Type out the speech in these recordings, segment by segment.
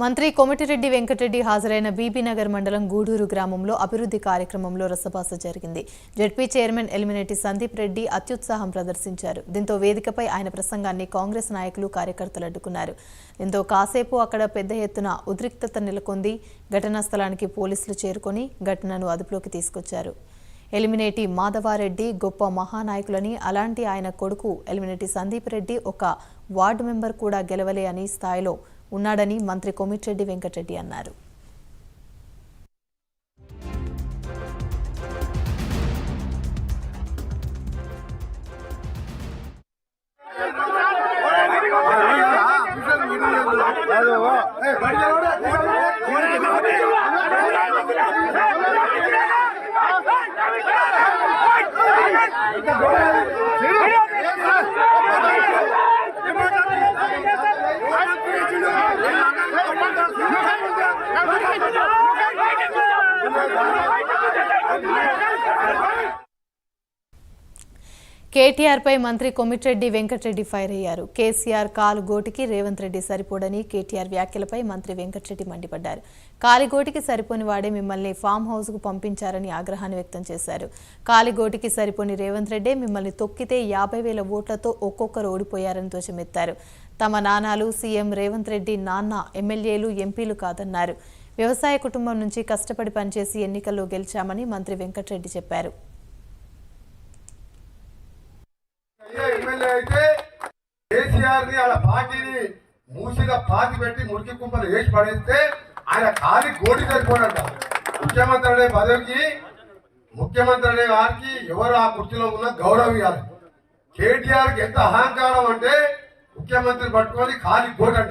మంత్రి కోమటిరెడ్డి వెంకటరెడ్డి హాజరైన బీబీనగర్ మండలం గూడూరు గ్రామంలో అభివృద్ధి కార్యక్రమంలో రసభాస జరిగింది. జడ్పీ చైర్మన్ ఎలిమినేటి సందీప్ రెడ్డి అత్యుత్సాహం ప్రదర్శించారు. దీంతో వేదికపై ఆయన ప్రసంగాన్ని కాంగ్రెస్ నాయకులు కార్యకర్తలు అడ్డుకున్నారు. దీంతో కాసేపు అక్కడ పెద్ద ఎత్తున ఉద్రిక్తత నెలకొంది. ఘటనా స్థలానికి పోలీసులు చేరుకొని ఘటనను అదుపులోకి తీసుకొచ్చారు. ఎలిమినేటి మాధవారెడ్డి గొప్ప మహానాయకులని అలాంటి ఆయన కొడుకు ఎలిమినేటి సందీప్ రెడ్డి ఒక వార్డు మెంబర్ కూడా గెలవలే అని స్థాయిలో ఉన్నాడని మంత్రి కోమిటిరెడ్డి వెంకటరెడ్డి అన్నారు. కేటీఆర్ కేటీఆర్పై మంత్రి కొమిటిరెడ్డి వెంకటరెడ్డి ఫైర్ అయ్యారు. కేసీఆర్ కాలు గోటికి రేవంత్ రెడ్డి సరిపోడని కేటీఆర్ వ్యాఖ్యలపై మంత్రి వెంకటరెడ్డి మండిపడ్డారు. కాలిగోటికి సరిపోని వాడే మిమ్మల్ని ఫామ్ హౌస్కు పంపించారని ఆగ్రహాన్ని వ్యక్తం చేశారు. కాలిగోటికి సరిపోని రేవంత్ రెడ్డి మిమ్మల్ని తొక్కితే యాభై వేల ఓట్లతో ఒక్కొక్కరు ఓడిపోయారని ధ్వజమెత్తారు. తమ నానాలు సీఎం రేవంత్ రెడ్డి నాన్న ఎమ్మెల్యేలు ఎంపీలు కాదన్నారు. వ్యవసాయ కుటుంబం నుంచి కష్టపడి పనిచేసి ఎన్నికల్లో గెలిచామని మంత్రి వెంకటరెడ్డి చెప్పారు అయ్యే ఎమ్మెల్యే అయితే కేసీఆర్ని వాళ్ళ పార్టీని మూసిగా పాతి పెట్టి మురికి కుంపలు వేసి పడేస్తే ఆయన కాలి గోడి సరిపోడంట ముఖ్యమంత్రి అనే పదవికి ముఖ్యమంత్రి అనే వారికి ఎవరు ఆ కుర్చీలో ఉన్న గౌరవం ఇవ్వాలి. కేటీఆర్కి ఎంత అహంకారం అంటే ముఖ్యమంత్రి పట్టుకొని ఖాళీ గోడి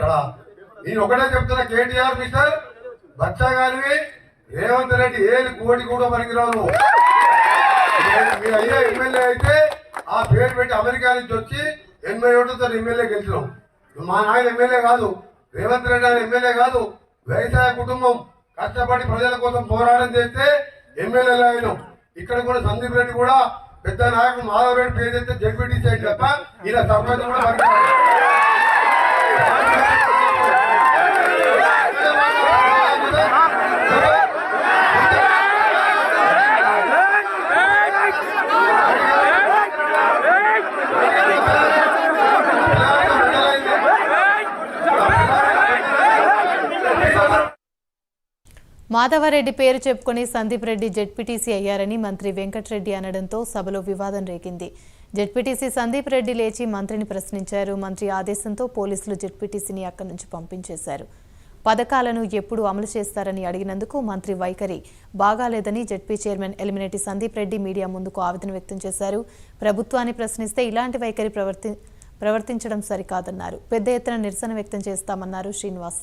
నేను ఒకటే చెప్తున్నా కేటీఆర్ మిస్టర్ బచ్చాగానివి రేవంత్ రెడ్డి ఏది కోడి కూడా పనికిరావు నువ్వు మీ అయ్యే ఎమ్మెల్యే అయితే ఆ పేరు పెట్టి అమెరికా నుంచి వచ్చి ఎనభై ఓట్లతో ఎమ్మెల్యే గెలిచినాం. మా నాయన ఎమ్మెల్యే కాదు. రేవంత్ రెడ్డి ఆయన ఎమ్మెల్యే కాదు. వ్యవసాయ కుటుంబం కష్టపడి ప్రజల కోసం పోరాటం చేస్తే ఎమ్మెల్యేలు అయినాం. ఇక్కడ కూడా సందీప్ రెడ్డి కూడా పెద్ద నాయకుడు మాధవ్ రెడ్డి పేరు చేస్తే జడ్పీటీ తప్ప ఇలా సర్పంచ్ కూడా మాధవరెడ్డి పేరు చెప్పుకొని సందీప్ రెడ్డి జెడ్పీటీసీ అయ్యారని మంత్రి వెంకటరెడ్డి అనడంతో సభలో వివాదం రేగింది. జెడ్పీటీసీ సందీప్ రెడ్డి లేచి మంత్రిని ప్రశ్నించారు. మంత్రి ఆదేశంతో పోలీసులు జెడ్పీటీసీని అక్కడి నుంచి పంపించేశారు. పథకాలను ఎప్పుడు అమలు చేస్తారని అడిగినందుకు మంత్రి వైఖరి బాగాలేదని ZP chairman Elimineti Sandeep Reddy media ముందుకు ఆవేదన వ్యక్తం చేశారు. ప్రభుత్వాన్ని ప్రశ్నిస్తే ఇలాంటి వైఖరి ప్రవర్తి ప్రవర్తించడం సరికాదన్నారు. పెద్ద ఎత్తున నిరసన వ్యక్తం చేస్తామన్నారు శ్రీనివాస్.